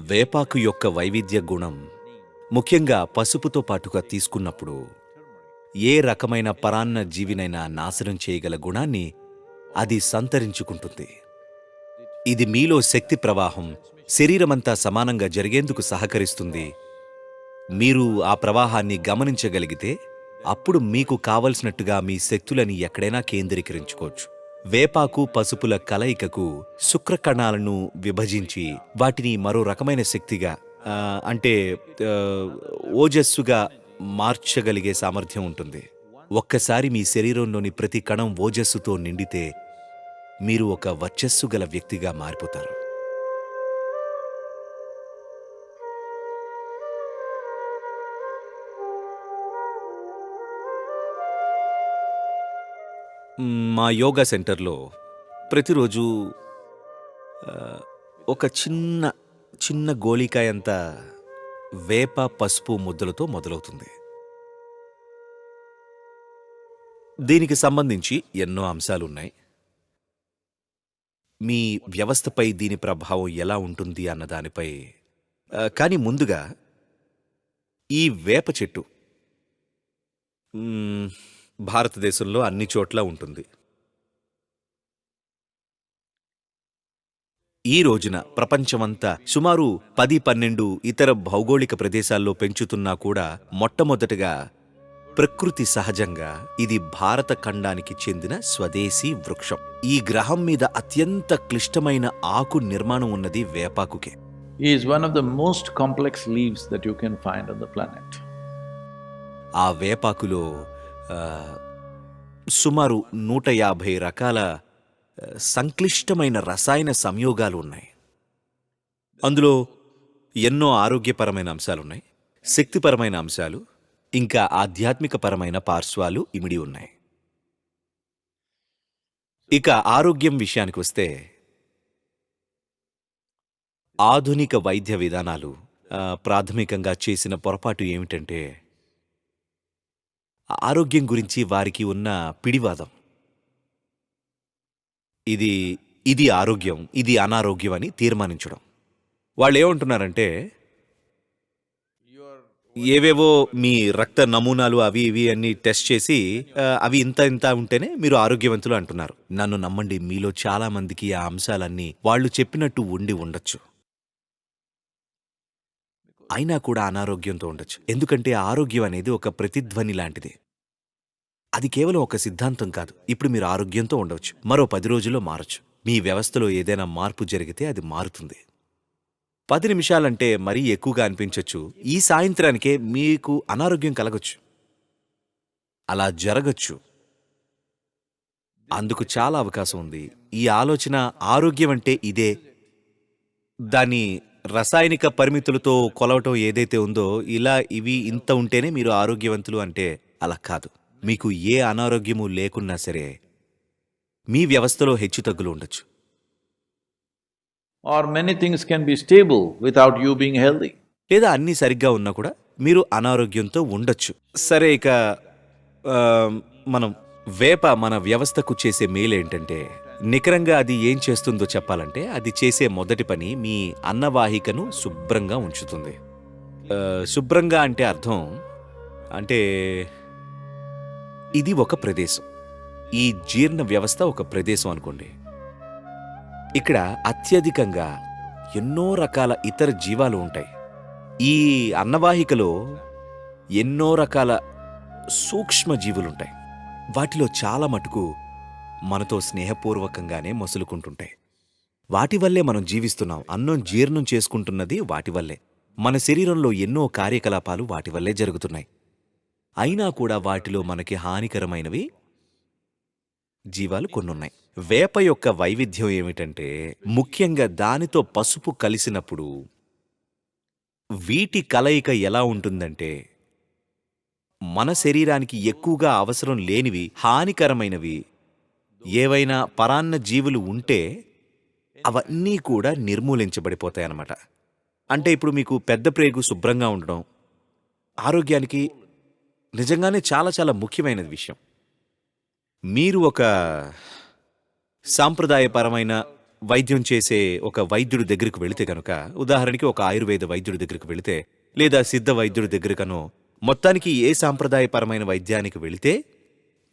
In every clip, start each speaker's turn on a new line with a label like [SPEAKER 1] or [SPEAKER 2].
[SPEAKER 1] వేపాకు యొక్క వైవిధ్య గుణం ముఖ్యంగా పసుపుతో పాటుగా తీసుకున్నప్పుడు ఏ రకమైన పరాన్న జీవినైనా నాశనం చేయగల గుణాన్ని అది సంతరించుకుంటుంది. ఇది మీలో శక్తి ప్రవాహం శరీరమంతా సమానంగా జరిగేందుకు సహకరిస్తుంది. మీరు ఆ ప్రవాహాన్ని గమనించగలిగితే అప్పుడు మీకు కావలసినట్టుగా మీ శక్తులని ఎక్కడైనా కేంద్రీకరించుకోవచ్చు. వేపాకు పసుపుల కలయికకు శుక్రకణాలను విభజించి వాటిని మరో రకమైన శక్తిగా అంటే ఓజస్సుగా మార్చగలిగే సామర్థ్యం ఉంటుంది. ఒక్కసారి మీ శరీరంలోని ప్రతి కణం ఓజస్సుతో నిండితే మీరు ఒక వర్చస్సు గల వ్యక్తిగా మారిపోతారు. మా యోగా సెంటర్లో ప్రతిరోజు ఒక చిన్న చిన్న గోళికాయంత వేప పసుపు ముద్దలతో మొదలవుతుంది. దీనికి సంబంధించి ఎన్నో అంశాలున్నాయి. మీ వ్యవస్థపై దీని ప్రభావం ఎలా ఉంటుంది అన్న దానిపై కానీ ముందుగా ఈ వేప చెట్టు భారతదేశంలో అన్ని చోట్ల ఉంటుంది. ఈ రోజున ప్రపంచమంతా సుమారు పది పన్నెండు ఇతర భౌగోళిక ప్రదేశాల్లో పెంచుతున్నా కూడా మొట్టమొదటగా ప్రకృతి సహజంగా ఇది భారత ఖండానికి చెందిన స్వదేశీ వృక్షం. ఈ గ్రహం మీద అత్యంత క్లిష్టమైన ఆకు నిర్మాణం ఉన్నది వేపాకుకే.
[SPEAKER 2] Is one of the most complex leaves that you can find on the planet.
[SPEAKER 1] ఆ వేపాకులో సుమారు నూట యాభై రకాల సంక్లిష్టమైన రసాయన సంయోగాలు ఉన్నాయి. అందులో ఎన్నో ఆరోగ్యపరమైన అంశాలున్నాయి శక్తిపరమైన అంశాలు ఇంకా ఆధ్యాత్మికపరమైన పార్శ్వాలు ఇమిడి ఉన్నాయి. ఇక ఆరోగ్యం విషయానికి వస్తే ఆధునిక వైద్య విధానాలు ప్రాథమికంగా చేసిన పొరపాటు ఏమిటంటే ఆరోగ్యం గురించి వారికి ఉన్న పిడివాదం. ఇది ఇది ఆరోగ్యం ఇది అనారోగ్యం అని తీర్మానించడం. వాళ్ళు ఏమంటున్నారంటే ఏవేవో మీ రక్త నమూనాలు అవి ఇవి అన్ని టెస్ట్ చేసి అవి ఇంత ఇంత ఉంటేనే మీరు ఆరోగ్యవంతులు అంటున్నారు. నన్ను నమ్మండి మీలో చాలా మందికి ఆ అంశాలన్నీ వాళ్ళు చెప్పినట్టు ఉండి ఉండొచ్చు. అయినా కూడా అనారోగ్యంతో ఉండొచ్చు. ఎందుకంటే ఆరోగ్యం అనేది ఒక ప్రతిధ్వని లాంటిది. అది కేవలం ఒక సిద్ధాంతం కాదు. ఇప్పుడు మీరు ఆరోగ్యంతో ఉండవచ్చు. మరో పది రోజుల్లో మారచ్చు. మీ వ్యవస్థలో ఏదైనా మార్పు జరిగితే అది మారుతుంది. పది నిమిషాలంటే మరీ ఎక్కువగా అనిపించవచ్చు ఈ సాయంత్రానికే మీకు అనారోగ్యం కలగచ్చు. అలా జరగచ్చు. అందుకు చాలా అవకాశం ఉంది. ఈ ఆలోచన ఆరోగ్యం అంటే ఇదే. దాని రసాయనిక పరిమితులతో కొలవటం ఏదైతే ఉందో ఇలా ఇవి ఇంత ఉంటేనే మీరు ఆరోగ్యవంతులు అంటే అలా కాదు. మీకు ఏ అనారోగ్యము లేకున్నా సరే మీ వ్యవస్థలో హెచ్చుతగ్గులు ఉండొచ్చు.
[SPEAKER 2] Or many things can be stable without you being healthy.
[SPEAKER 1] లేదా అన్నీ సరిగ్గా ఉన్నా కూడా మీరు అనారోగ్యంతో ఉండొచ్చు. సరే ఇక ఆ, మనం వేప మన వ్యవస్థకు చేసే మేలు ఏంటంటే నికరంగా అది ఏం చేస్తుందో చెప్పాలంటే అది చేసే మొదటి పని మీ అన్నవాహికను శుభ్రంగా ఉంచుతుంది. ఆ, శుభ్రంగా అంటే అర్థం అంటే ఇది ఒక ప్రదేశం. ఈ జీర్ణ వ్యవస్థ ఒక ప్రదేశం అనుకోండి. ఇక్కడ అత్యధికంగా ఎన్నో రకాల ఇతర జీవాలు ఉంటాయి. ఈ అన్నవాహికలో ఎన్నో రకాల సూక్ష్మ జీవులుంటాయి. వాటిలో చాలా మటుకు మనతో స్నేహపూర్వకంగానే మసులుకుంటుంటాయి. వాటి వల్లే మనం జీవిస్తున్నాం. అన్నం జీర్ణం చేసుకుంటున్నది వాటి వల్లే. మన శరీరంలో ఎన్నో కార్యకలాపాలు వాటి వల్లే జరుగుతున్నాయి. అయినా కూడా వాటిలో మనకి హానికరమైనవి జీవాలు కొన్నున్నాయి. వేప యొక్క వైవిధ్యం ఏమిటంటే ముఖ్యంగా దానితో పసుపు కలిసినప్పుడు వీటి కలయిక ఎలా ఉంటుందంటే మన శరీరానికి ఎక్కువగా అవసరం లేనివి హానికరమైనవి ఏవైనా పరాన్న జీవులు ఉంటే అవన్నీ కూడా నిర్మూలించబడిపోతాయన్నమాట. అంటే ఇప్పుడు మీకు పెద్ద ప్రేగు శుభ్రంగా ఉండడం ఆరోగ్యానికి నిజంగానే చాలా చాలా ముఖ్యమైనది విషయం. మీరు ఒక సాంప్రదాయపరమైన వైద్యం చేసే ఒక వైద్యుడి దగ్గరికి వెళితే కనుక ఉదాహరణకి ఒక ఆయుర్వేద వైద్యుడి దగ్గరికి వెళితే లేదా సిద్ధ వైద్యుడి దగ్గరకనో మొత్తానికి ఏ సాంప్రదాయపరమైన వైద్యానికి వెళితే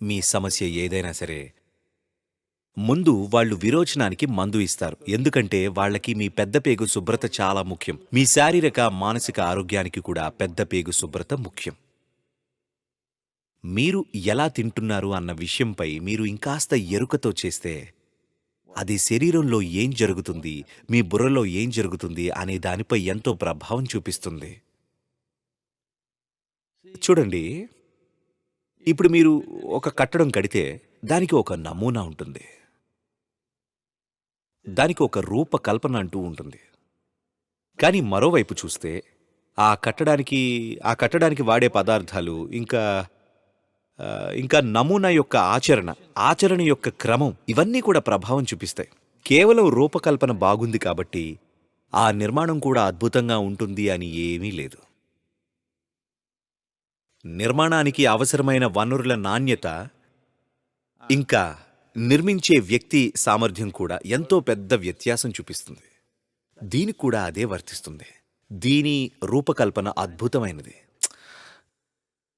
[SPEAKER 1] మీ సమస్య ఏదైనా సరే ముందు వాళ్ళు విరోచనానికి మందు ఇస్తారు. ఎందుకంటే వాళ్ళకి మీ పెద్ద పేగు శుభ్రత చాలా ముఖ్యం. మీ శారీరక మానసిక ఆరోగ్యానికి కూడా పెద్ద పేగు శుభ్రత ముఖ్యం. మీరు ఎలా తింటున్నారు అన్న విషయంపై మీరు ఇంకాస్త ఎరుకతో చేస్తే అది శరీరంలో ఏం జరుగుతుంది మీ బుర్రలో ఏం జరుగుతుంది అనే దానిపై ఎంతో ప్రభావం చూపిస్తుంది. చూడండి ఇప్పుడు మీరు ఒక కట్టడం కడితే దానికి ఒక నమూనా ఉంటుంది. దానికి ఒక రూపకల్పన అంటూ ఉంటుంది. కానీ మరోవైపు చూస్తే ఆ కట్టడానికి ఆ కట్టడానికి వాడే పదార్థాలు ఇంకా ఇంకా నమూనా యొక్క ఆచరణ ఆచరణ యొక్క క్రమం ఇవన్నీ కూడా ప్రభావం చూపిస్తాయి. కేవలం రూపకల్పన బాగుంది కాబట్టి ఆ నిర్మాణం కూడా అద్భుతంగా ఉంటుంది అని ఏమీ లేదు. నిర్మాణానికి అవసరమైన వనరుల నాణ్యత ఇంకా నిర్మించే వ్యక్తి సామర్థ్యం కూడా ఎంతో పెద్ద వ్యత్యాసం చూపిస్తుంది. దీనికి కూడా అదే వర్తిస్తుంది. దీని రూపకల్పన అద్భుతమైనది.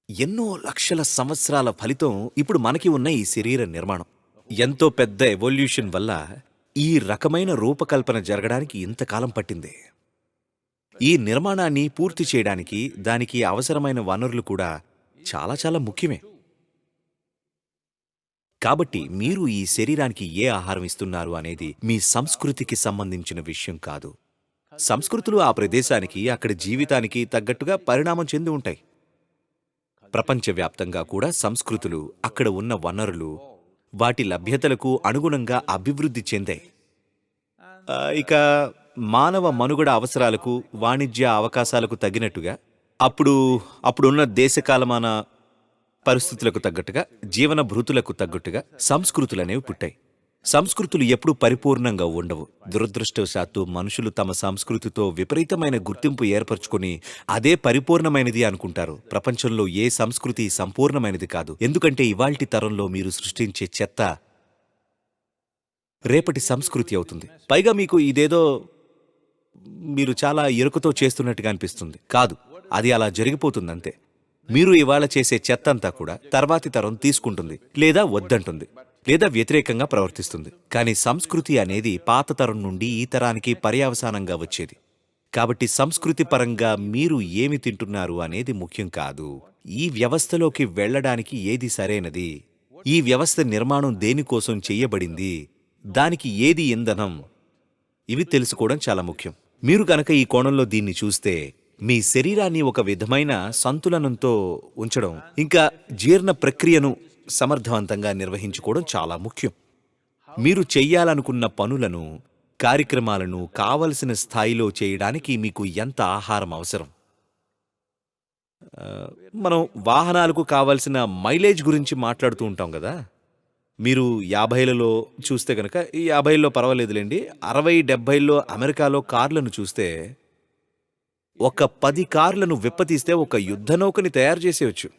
[SPEAKER 1] ఎన్నో లక్షల సంవత్సరాల ఫలితం ఇప్పుడు మనకి ఉన్న ఈ శరీర నిర్మాణం. ఎంతో పెద్ద ఎవల్యూషన్ వల్ల ఈ రకమైన రూపకల్పన జరగడానికి ఇంతకాలం పట్టింది. ఈ నిర్మాణాన్ని పూర్తి చేయడానికి దానికి అవసరమైన వనరులు కూడా చాలా చాలా ముఖ్యమే. కాబట్టి మీరు ఈ శరీరానికి ఏ ఆహారం ఇస్తున్నారు అనేది మీ సంస్కృతికి సంబంధించిన విషయం కాదు. సంస్కృతులు ఆ ప్రదేశానికి అక్కడి జీవితానికి తగ్గట్టుగా పరిణామం చెంది ఉంటాయి. ప్రపంచవ్యాప్తంగా కూడా సంస్కృతులు అక్కడ ఉన్న వనరులు వాటి లభ్యతలకు అనుగుణంగా అభివృద్ధి చెందాయి. ఇక మానవ మనుగడ అవసరాలకు వాణిజ్య అవకాశాలకు తగినట్టుగా అప్పుడు అప్పుడున్న దేశకాలమాన పరిస్థితులకు తగ్గట్టుగా జీవన భృతులకు తగ్గట్టుగా సంస్కృతులనేవి పుట్టాయి. సంస్కృతులు ఎప్పుడూ పరిపూర్ణంగా ఉండవు. దురదృష్టవశాత్తు మనుషులు తమ సంస్కృతితో విపరీతమైన గుర్తింపు ఏర్పరచుకొని అదే పరిపూర్ణమైనది అనుకుంటారు. ప్రపంచంలో ఏ సంస్కృతి సంపూర్ణమైనది కాదు. ఎందుకంటే ఇవాల్టి తరంలో మీరు సృష్టించే చెత్త రేపటి సంస్కృతి అవుతుంది. పైగా మీకు ఇదేదో మీరు చాలా ఎరుకతో చేస్తున్నట్టుగా అనిపిస్తుంది. కాదు అది అలా జరిగిపోతుందంతే. మీరు ఇవాళ చేసే చెత్తంతా కూడా తర్వాతి తరం తీసుకుంటుంది లేదా వద్దంటుంది. లేదా వ్యతిరేకంగా ప్రవర్తిస్తుంది. కానీ సంస్కృతి అనేది పాత తరం నుండి ఈ తరానికి పర్యావసానంగా వచ్చేది. కాబట్టి సంస్కృతి పరంగా మీరు ఏమి తింటున్నారు అనేది ముఖ్యం కాదు. ఈ వ్యవస్థలోకి వెళ్ళడానికి ఏది సరైనది? ఈ వ్యవస్థ నిర్మాణం దేనికోసం చెయ్యబడింది దానికి ఏది ఇంధనం? ఇవి తెలుసుకోవడం చాలా ముఖ్యం. మీరు కనుక ఈ కోణంలో దీన్ని చూస్తే మీ శరీరాన్ని ఒక విధమైన సంతులనంతో ఉంచడం ఇంకా జీర్ణ ప్రక్రియను సమర్థవంతంగా నిర్వహించుకోవడం చాలా ముఖ్యం. మీరు చెయ్యాలనుకున్న పనులను కార్యక్రమాలను కావలసిన స్థాయిలో చేయడానికి మీకు ఎంత ఆహారం అవసరం? మనం వాహనాలకు కావలసిన మైలేజ్ గురించి మాట్లాడుతూ ఉంటాం కదా. మీరు యాభైలలో చూస్తే కనుక యాభైల్లో పర్వాలేదులేండి అరవై డెబ్బైలో అమెరికాలో కార్లను చూస్తే ఒక పది కార్లను విప్పతీస్తే ఒక యుద్ధ నౌకని తయారు చేసేయచ్చు.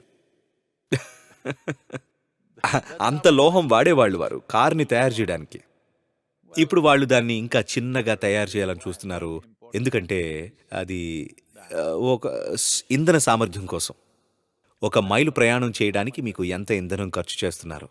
[SPEAKER 1] అంత లోహం వాడేవాళ్ళు వారు కార్ని తయారు చేయడానికి. ఇప్పుడు వాళ్ళు దాన్ని ఇంకా చిన్నగా తయారు చేయాలని చూస్తున్నారు. ఎందుకంటే అది ఒక ఇంధన సామర్థ్యం కోసం. ఒక మైలు ప్రయాణం చేయడానికి మీకు ఎంత ఇంధనం ఖర్చు చేస్తున్నారు?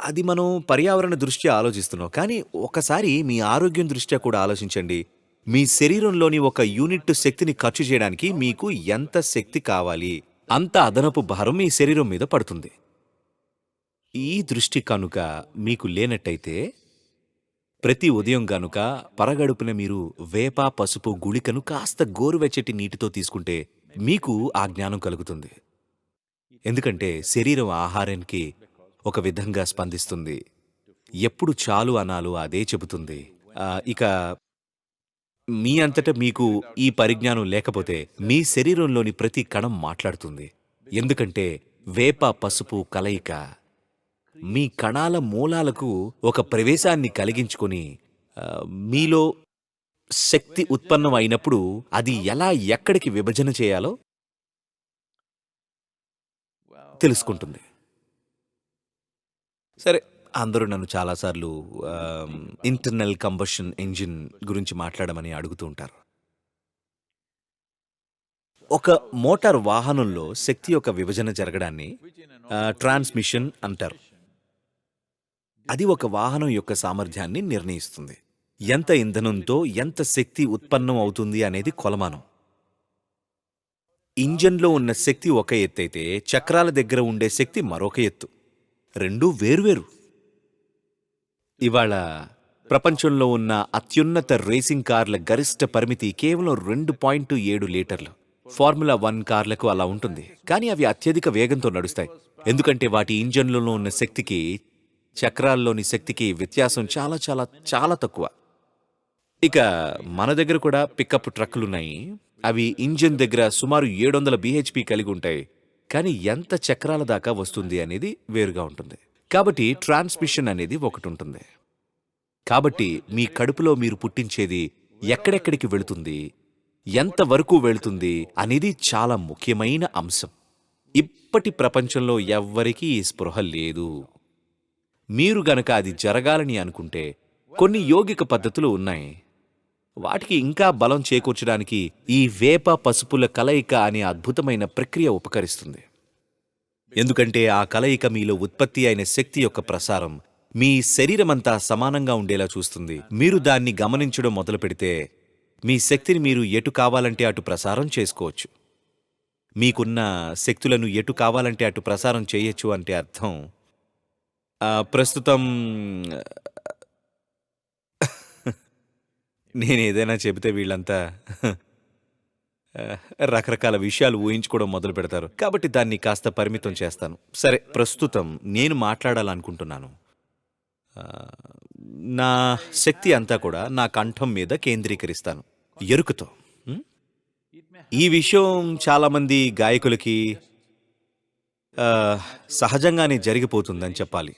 [SPEAKER 1] అది మనం పర్యావరణ దృష్ట్యా ఆలోచిస్తున్నాం. కానీ ఒకసారి మీ ఆరోగ్యం దృష్ట్యా కూడా ఆలోచించండి. మీ శరీరంలోని ఒక యూనిట్ శక్తిని ఖర్చు చేయడానికి మీకు ఎంత శక్తి కావాలి? అంత అదనపు భారం మీ శరీరం మీద పడుతుంది. ఈ దృష్టి కనుక మీకు లేనట్టయితే ప్రతి ఉదయం గనుక పరగడుపున మీరు వేప పసుపు గుళికను కాస్త గోరువెచ్చటి నీటితో తీసుకుంటే మీకు ఆ జ్ఞానం కలుగుతుంది. ఎందుకంటే శరీరం ఆహారానికి ఒక విధంగా స్పందిస్తుంది. ఎప్పుడు చాలు అనాలో అదే చెబుతుంది. ఇక మీ అంతట మీకు ఈ పరిజ్ఞానం లేకపోతే మీ శరీరంలోని ప్రతి కణం మాట్లాడుతుంది. ఎందుకంటే వేప పసుపు కలయిక మీ కణాల మూలాలకు ఒక ప్రవేశాన్ని కలిగించుకొని మీలో శక్తి ఉత్పన్నం అయినప్పుడు అది ఎలా ఎక్కడికి విభజన చేయాలో తెలుసుకుంటుంది. సరే అందరూ నన్ను చాలాసార్లు ఇంటర్నల్ కంబషన్ ఇంజిన్ గురించి మాట్లాడమని అడుగుతూ ఉంటారు. ఒక మోటార్ వాహనంలో శక్తి యొక్క విభజన జరగడాన్ని ట్రాన్స్మిషన్ అంటారు. అది ఒక వాహనం యొక్క సామర్థ్యాన్ని నిర్ణయిస్తుంది. ఎంత ఇంధనంతో ఎంత శక్తి ఉత్పన్నం అవుతుంది అనేది కొలమానం. ఇంజన్లో ఉన్న శక్తి ఒక ఎత్తైతే చక్రాల దగ్గర ఉండే శక్తి మరొక ఎత్తు. రెండూ వేర్వేరు. ఇవాళ ప్రపంచంలో ఉన్న అత్యున్నత రేసింగ్ కార్ల గరిష్ట పరిమితి కేవలం రెండు పాయింట్ ఏడు లీటర్లు. ఫార్ములా వన్ కార్లకు అలా ఉంటుంది. కానీ అవి అత్యధిక వేగంతో నడుస్తాయి. ఎందుకంటే వాటి ఇంజన్లలో ఉన్న శక్తికి చక్రాల్లోని శక్తికి వ్యత్యాసం చాలా చాలా చాలా తక్కువ. ఇక మన దగ్గర కూడా పికప్ ట్రక్కులున్నాయి. అవి ఇంజిన్ దగ్గర సుమారు ఏడు వందల బీహెచ్పి కలిగి ఉంటాయి. కానీ ఎంత చక్రాల దాకా వస్తుంది అనేది వేరుగా ఉంటుంది. కాబట్టి ట్రాన్స్మిషన్ అనేది ఒకటి ఉంటుంది. కాబట్టి మీ కడుపులో మీరు పుట్టించేది ఎక్కడెక్కడికి వెళుతుంది ఎంతవరకు వెళుతుంది అనేది చాలా ముఖ్యమైన అంశం. ఇప్పటి ప్రపంచంలో ఎవ్వరికీ ఈ స్పృహ లేదు. మీరు గనక అది జరగాలని అనుకుంటే కొన్ని యోగిక పద్ధతులు ఉన్నాయి. వాటికి ఇంకా బలం చేకూర్చడానికి ఈ వేప పసుపుల కలయిక అనే అద్భుతమైన ప్రక్రియ ఉపకరిస్తుంది. ఎందుకంటే ఆ కలయిక మీలో ఉత్పత్తి అయిన శక్తి యొక్క ప్రసారం మీ శరీరమంతా సమానంగా ఉండేలా చూస్తుంది. మీరు దాన్ని గమనించడం మొదలు పెడితే మీ శక్తిని మీరు ఎటు కావాలంటే అటు ప్రసారం చేసుకోవచ్చు. మీకున్న శక్తులను ఎటు కావాలంటే అటు ప్రసారం చేయొచ్చు అంటే అర్థం ఆ, ప్రస్తుతం నేను ఏదైనా చెబితే వీళ్ళంతా ఆ, రకరకాల విషయాలు ఊహించుకోవడం మొదలు పెడతారు. కాబట్టి దాన్ని కాస్త పరిమితం చేస్తాను. సరే ప్రస్తుతం నేను మాట్లాడాలనుకుంటున్నాను. ఆ, నా శక్తి అంతా కూడా నా కంఠం మీద కేంద్రీకరిస్తాను. ఎరుకుతో. ఉం? ఈ విషయం చాలామంది గాయకులకి ఆ, సహజంగానే జరిగిపోతుందని చెప్పాలి.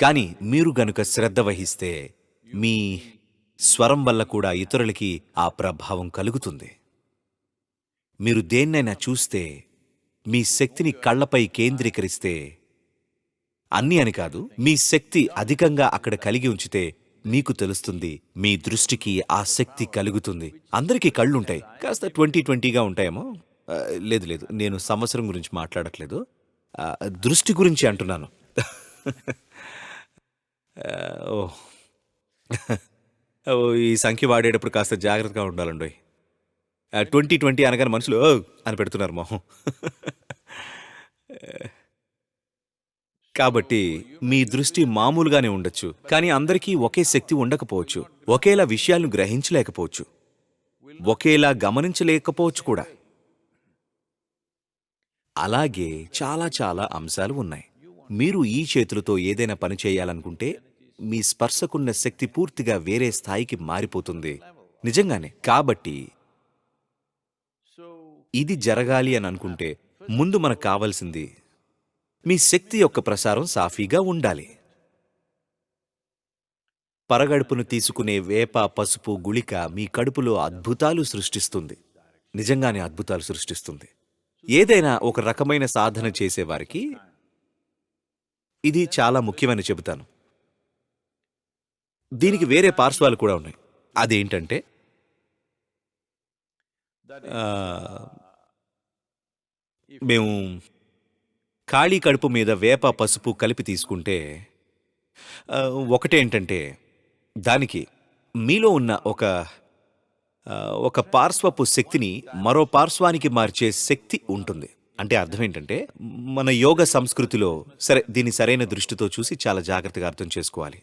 [SPEAKER 1] కానీ మీరు గనుక శ్రద్ధ వహిస్తే మీ స్వరం వల్ల కూడా ఇతరులకి ఆ ప్రభావం కలుగుతుంది. మీరు దేన్నైనా చూస్తే మీ శక్తిని కళ్ళపై కేంద్రీకరిస్తే అన్ని అని కాదు మీ శక్తి అధికంగా అక్కడ కలిగి ఉంచితే మీకు తెలుస్తుంది మీ దృష్టికి ఆ శక్తి కలుగుతుంది. అందరికీ కళ్ళుంటాయి. కాస్త ట్వంటీ ట్వంటీగా ఉంటాయేమో? లేదు లేదు. నేను సంవత్సరం గురించి మాట్లాడట్లేదు. దృష్టి గురించి అంటున్నాను. ఓ. ఓ, ఈ సంఖ్య వాడేటప్పుడు కాస్త జాగ్రత్తగా ఉండాలండి. ట్వంటీ ట్వంటీ అనగానే మనుషులు "ఓ" అని పెడుతున్నారు మొహం. కాబట్టి మీ దృష్టి మామూలుగానే ఉండొచ్చు కానీ అందరికీ ఒకే శక్తి ఉండకపోవచ్చు ఒకేలా విషయాలను గ్రహించలేకపోవచ్చు ఒకేలా గమనించలేకపోవచ్చు కూడా. అలాగే చాలా చాలా అంశాలు ఉన్నాయి. మీరు ఈ చేతులతో ఏదైనా పని చేయాలనుకుంటే మీ స్పర్శకున్న శక్తి పూర్తిగా వేరే స్థాయికి మారిపోతుంది. నిజంగానే కాబట్టి ఇది జరగాలి అని అనుకుంటే ముందు మనకు కావాల్సింది మీ శక్తి యొక్క ప్రసారం సాఫీగా ఉండాలి. పరగడుపును తీసుకునే వేప పసుపు గుళిక మీ కడుపులో అద్భుతాలు సృష్టిస్తుంది. నిజంగానే అద్భుతాలు సృష్టిస్తుంది. ఏదైనా ఒక రకమైన సాధన చేసేవారికి ఇది చాలా ముఖ్యమని చెబుతాను. దీనికి వేరే పార్శ్వాలు కూడా ఉన్నాయి. అదేంటంటే మేము ఖాళీ కడుపు మీద వేప పసుపు కలిపి తీసుకుంటే ఒకటేంటంటే దానికి మీలో ఉన్న ఒక ఒక పార్శ్వపు శక్తిని మరో పార్శ్వానికి మార్చే శక్తి ఉంటుంది. అంటే అర్థం ఏంటంటే మన యోగ సంస్కృతిలో సరే దీన్ని సరైన దృష్టితో చూసి చాలా జాగ్రత్తగా అర్థం చేసుకోవాలి.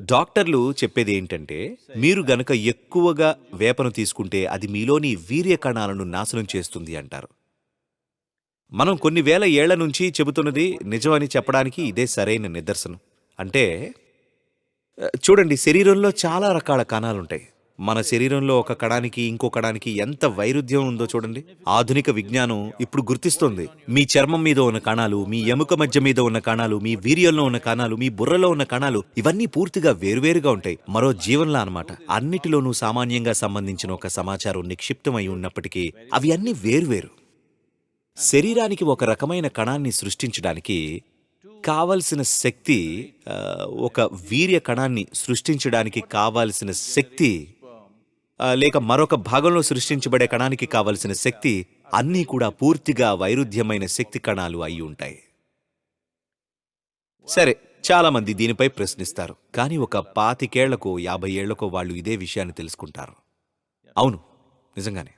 [SPEAKER 1] డాక్టర్లు చెప్పేది ఏంటంటే మీరు గనక ఎక్కువగా వేపను తీసుకుంటే అది మీలోని వీర్య కణాలను నాశనం చేస్తుంది అంటారు. మనం కొన్ని వేల ఏళ్ళ నుంచి చెబుతున్నది నిజమని చెప్పడానికి ఇదే సరైన నిదర్శనం. అంటే చూడండి శరీరంలో చాలా రకాల కణాలుంటాయి. మన శరీరంలో ఒక కణానికి ఇంకో కణానికి ఎంత వైరుధ్యం ఉందో చూడండి. ఆధునిక విజ్ఞానం ఇప్పుడు గుర్తిస్తోంది. మీ చర్మం మీద ఉన్న కణాలు మీ ఎముక మధ్య మీద ఉన్న కణాలు మీ వీర్యంలో ఉన్న కణాలు మీ బుర్రలో ఉన్న కణాలు ఇవన్నీ పూర్తిగా వేరువేరుగా ఉంటాయి. మరో జీవన్లా అన్నమాట. అన్నిటిలోనూ సామాన్యంగా సంబంధించిన ఒక సమాచారం నిక్షిప్తమై ఉన్నప్పటికీ అవి అన్ని వేరువేరు. శరీరానికి ఒక రకమైన కణాన్ని సృష్టించడానికి కావలసిన శక్తి ఒక వీర్య కణాన్ని సృష్టించడానికి కావాల్సిన శక్తి లేక మరొక భాగంలో సృష్టించబడే కణానికి కావలసిన శక్తి అన్నీ కూడా పూర్తిగా వైరుధ్యమైన శక్తి కణాలు అయి ఉంటాయి. సరే చాలామంది దీనిపై ప్రశ్నిస్తారు. కానీ ఒక పాతికేళ్ళకో యాభై ఏళ్ళకో వాళ్ళు ఇదే విషయాన్ని తెలుసుకుంటారు. అవును నిజంగానే.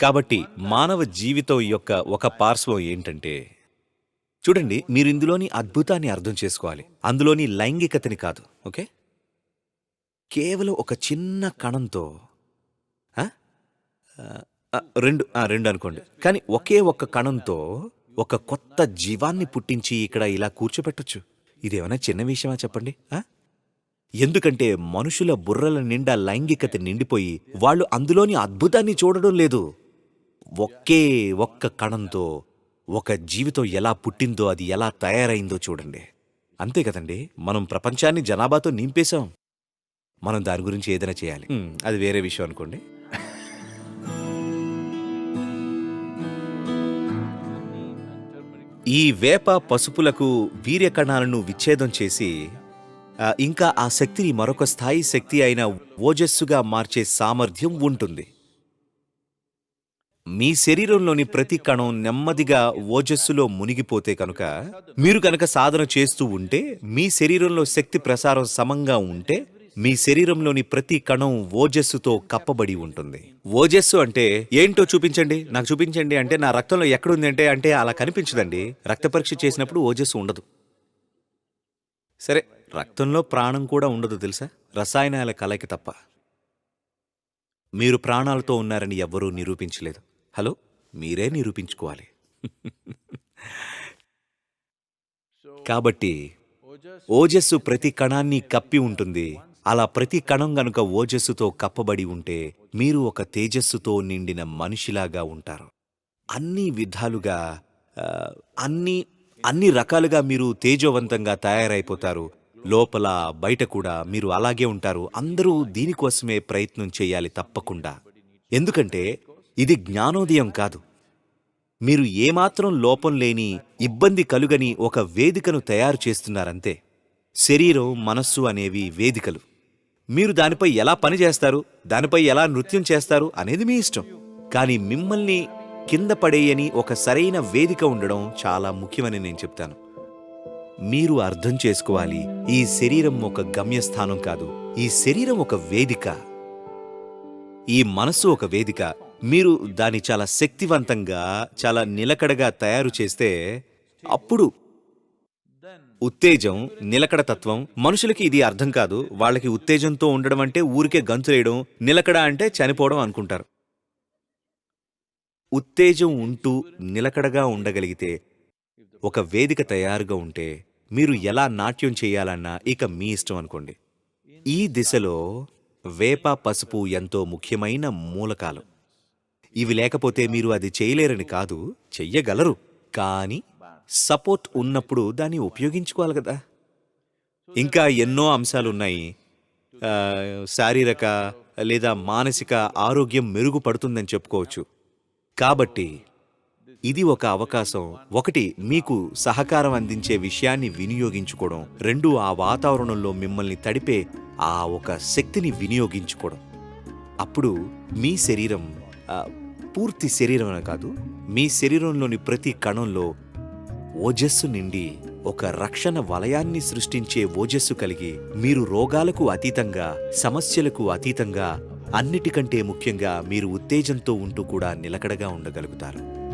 [SPEAKER 1] కాబట్టి మానవ జీవితం యొక్క ఒక పార్శ్వం ఏంటంటే చూడండి మీరు ఇందులోని అద్భుతాన్ని అర్థం చేసుకోవాలి. అందులోని లైంగికతని కాదు ఓకే? కేవలం ఒక చిన్న కణంతో రెండు రెండు అనుకోండి. కానీ ఒకే ఒక్క కణంతో ఒక కొత్త జీవాన్ని పుట్టించి ఇక్కడ ఇలా కూర్చోపెట్టొచ్చు. ఇదేమైనా చిన్న విషయమా చెప్పండి ఎందుకంటే మనుషుల బుర్రల నిండా లైంగికత నిండిపోయి వాళ్ళు అందులోని అద్భుతాన్ని చూడడం లేదు. ఒకే ఒక్క కణంతో ఒక జీవితం ఎలా పుట్టిందో అది ఎలా తయారైందో చూడండి. అంతే కదండి మనం ప్రపంచాన్ని జనాభాతో నింపేశాం. మనం దాని గురించి ఏదైనా చేయాలి. అది వేరే విషయం అనుకోండి. ఈ వేప పసుపులకు వీర్య కణాలను విచ్ఛేదం చేసి ఆ, ఇంకా ఆ శక్తిని మరొక స్థాయి శక్తి అయిన ఓజస్సుగా మార్చే సామర్థ్యం ఉంటుంది. మీ శరీరంలోని ప్రతి కణం నెమ్మదిగా ఓజస్సులో మునిగిపోతే కనుక మీరు కనుక సాధన చేస్తూ ఉంటే మీ శరీరంలో శక్తి ప్రసారం సమంగా ఉంటే మీ శరీరంలోని ప్రతి కణం ఓజస్సుతో కప్పబడి ఉంటుంది. ఓజస్సు అంటే ఏంటో చూపించండి. నాకు చూపించండి అంటే నా రక్తంలో ఎక్కడుంది అంటే అంటే అలా కనిపించదండి. రక్త పరీక్ష చేసినప్పుడు ఓజస్సు ఉండదు. సరే రక్తంలో ప్రాణం కూడా ఉండదు తెలుసా? రసాయనాల కలయిక తప్ప. మీరు ప్రాణాలతో ఉన్నారని ఎవ్వరూ నిరూపించలేదు. హలో? మీరే నిరూపించుకోవాలి. కాబట్టి ఓజస్సు ప్రతి కణాన్ని కప్పి ఉంటుంది. అలా ప్రతి కణం గనుక ఓజస్సుతో కప్పబడి ఉంటే మీరు ఒక తేజస్సుతో నిండిన మనిషిలాగా ఉంటారు. అన్ని విధాలుగా అన్ని అన్ని రకాలుగా మీరు తేజోవంతంగా తయారైపోతారు. లోపల బయట కూడా మీరు అలాగే ఉంటారు. అందరూ దీనికోసమే ప్రయత్నం చేయాలి తప్పకుండా. ఎందుకంటే ఇది జ్ఞానోదయం కాదు. మీరు ఏమాత్రం లోపం లేని ఇబ్బంది కలుగని ఒక వేదికను తయారు చేస్తున్నారంతే. శరీరం మనస్సు అనేవి వేదికలు. మీరు దానిపై ఎలా పని చేస్తారు దానిపై ఎలా నృత్యం చేస్తారు అనేది మీ ఇష్టం. కానీ మిమ్మల్ని కింద పడేయని ఒక సరైన వేదిక ఉండడం చాలా ముఖ్యమని నేను చెప్తాను. మీరు అర్థం చేసుకోవాలి ఈ శరీరం ఒక గమ్యస్థానం కాదు ఈ శరీరం ఒక వేదిక. ఈ మనస్సు ఒక వేదిక. మీరు దాన్ని చాలా శక్తివంతంగా చాలా నిలకడగా తయారు చేస్తే అప్పుడు ఉత్తేజం నిలకడ తత్వం. మనుషులకి ఇది అర్థం కాదు. వాళ్ళకి ఉత్తేజంతో ఉండడం అంటే ఊరికే గంతులేయడం నిలకడ అంటే చనిపోవడం అనుకుంటారు. ఉత్తేజం ఉంటూ నిలకడగా ఉండగలిగితే ఒక వేదిక తయారుగా ఉంటే మీరు ఎలా నాట్యం చేయాలన్నా ఇక మీ ఇష్టం అనుకోండి. ఈ దిశలో వేప పసుపు ఎంతో ముఖ్యమైన మూలకాలు. ఇవి లేకపోతే మీరు అది చేయలేరని కాదు చెయ్యగలరు. కానీ సపోర్ట్ ఉన్నప్పుడు దాన్ని ఉపయోగించుకోవాలి కదా. ఇంకా ఎన్నో అంశాలు ఉన్నాయి శారీరక లేదా మానసిక ఆరోగ్యం మెరుగుపడుతుందని చెప్పుకోవచ్చు. కాబట్టి ఇది ఒక అవకాశం. ఒకటి మీకు సహకారం అందించే విషయాన్ని వినియోగించుకోవడం. రెండు ఆ వాతావరణంలో మిమ్మల్ని తడిపే ఆ ఒక శక్తిని వినియోగించుకోవడం. అప్పుడు మీ శరీరం పూర్తి శరీరం కాదు మీ శరీరంలోని ప్రతి కణంలో ఓజస్సు నిండి ఒక రక్షణ వలయాన్ని సృష్టించే ఓజస్సు కలిగి మీరు రోగాలకు అతీతంగా సమస్యలకు అతీతంగా అన్నిటికంటే ముఖ్యంగా మీరు ఉత్తేజంతో ఉంటూ కూడా నిలకడగా ఉండగలుగుతారు.